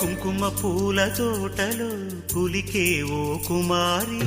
కుంకుమ పూల తోటలో పులికే ఓ కుమారి.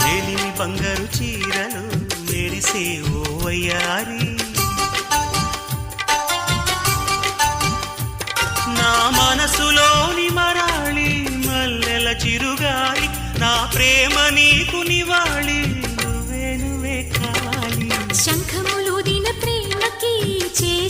మేలిమి బంగారు చీరలు మెరిసే ఓ వయ్యారి. నా మనసులోని మరాళి మల్లెల చిరుగాలి నా ప్రేమ నీకు నివాళి.